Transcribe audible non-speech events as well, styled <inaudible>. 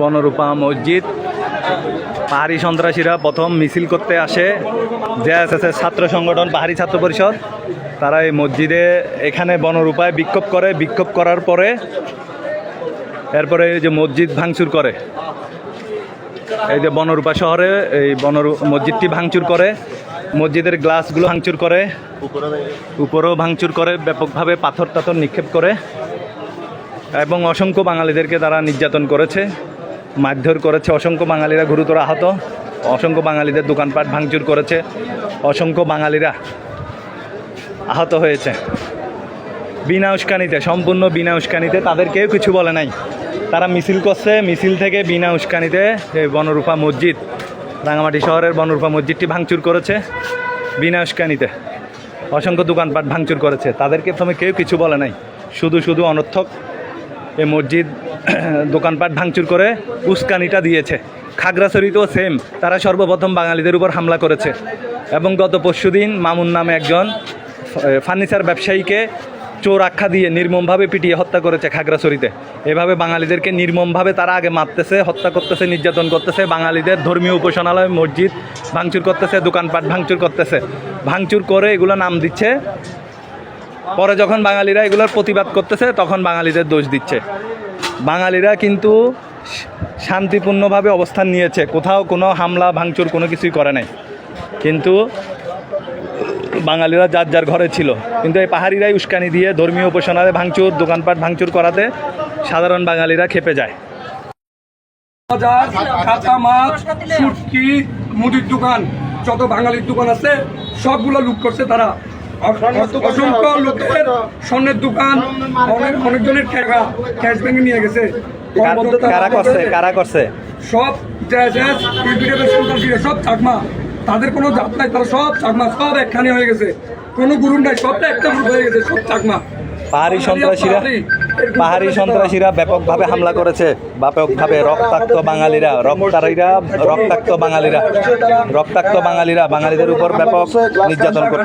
বনরূপা মসজিদ। পাহাড়ি সন্ত্রাসীরা প্রথম মিছিল করতে আসে। যে জেএসএসের ছাত্র সংগঠন, পাহাড়ি ছাত্র পরিষদ। তারা এই মসজিদে এখানে বনরূপায় বিক্ষোভ করে। বিক্ষোভ করার পরে এরপরে এই যে মসজিদ ভাঙচুর করে। এই যে বনরূপা শহরে এই বনরূ, মসজিদটি ভাঙচুর করে। মসজিদের গ্লাসগুলো ভাঙচুর করে। উপরেও ভাঙচুর করে। ব্যাপকভাবে পাথর টাথর নিক্ষেপ করে। এবং অসংখ্য বাঙালিদেরকে তারা নির্যাতন করেছে। মারধর করেছে অসংখ্য বাঙালিরা, গুরুতর আহত। অসংখ্য বাঙালিদের দোকানপাট ভাঙচুর করেছে। অসংখ্য বাঙালিরা আহত হয়েছে। বিনা উস্কানিতে, সম্পূর্ণ বিনা উস্কানিতে তাদের কেউ কিছু বলে নাই। তারা মিছিল করছে, মিছিল থেকে বিনা উস্কানিতে বনরূপা মসজিদ, রাঙামাটি শহরের বনরূপা মসজিদটি ভাঙচুর করেছে, বিনা উস্কানিতে। অসংখ্য দোকানপাট ভাঙচুর করেছে। তাদেরকে প্রথমে কেউ কিছু বলে নাই। শুধু শুধু অনর্থক এই মসজিদ <clears throat> দোকানপাট ভাঙচুর করে উস্কানিটা দিয়েছে। খাগড়াছড়িতেও সেম তারা সর্বপ্রথম বাঙালিদের উপর হামলা করেছে। এবং গত পরশুদিন মামুন নামে একজন ফার্নিচার ব্যবসায়ীকে চোর আখ্যা দিয়ে নির্মমভাবে পিটিয়ে হত্যা করেছে খাগড়াছড়িতে। এভাবে বাঙালিদেরকে নির্মমভাবে তারা আগে মারতেছে, হত্যা করতেছে, নির্যাতন করতেছে, বাঙালিদের ধর্মীয় উপাসনালয়, মসজিদ ভাঙচুর করতেছে, দোকানপাট ভাঙচুর করতেছে। ভাঙচুর করে এগুলো নাম দিচ্ছে পরে যখন বাঙালিরা এগুলোর প্রতিবাদ করতেছে, তখন বাঙালিদের দোষ দিচ্ছে। বাঙালিরা কিন্তু শান্তিপূর্ণভাবে অবস্থান নিয়েছে। কোথাও কোনো হামলা, ভাঙচুর কোনো কিছুই করে নাই। কিন্তু বাঙালিরা যার যার ঘরে ছিল। কিন্তু এই পাহাড়িরাই উস্কানি দিয়ে ধর্মীয় উপাসনায় ভাঙচুর, দোকানপাট ভাঙচুর করাতে সাধারণ বাঙালিরা খেপে যায়। বাজার কাঁচা মাছ, সুটকি, মুদির দোকান, যত বাঙালির দোকান আছে, সবগুলো লুট করছে তারা। অসংখ্য লোকের স্বর্ণের দোকান অনেক অনেকজনের টাকা ক্যাশ ব্যাংকে নিয়ে গেছে। কারা করছে? কারা করছে? সব সব চাকমা। তাদের কোনো জাত নাই তারা সব চাকমা সব একখানে হয়ে গেছে। কোনো নাই সবটা একটা গ্রুপ হয়ে গেছে সব চাকমা। পাহাড়ি সন্ত্রাসীরা পাহাড়ি সন্ত্রাসীরা ব্যাপকভাবে হামলা করেছে। ব্যাপকভাবে রক্তাক্ত বাঙালিরা রক্তারীরা রক্তাক্ত বাঙালিরা রক্তাক্ত বাঙালিরা বাঙালিদের উপর ব্যাপক নির্যাতন করে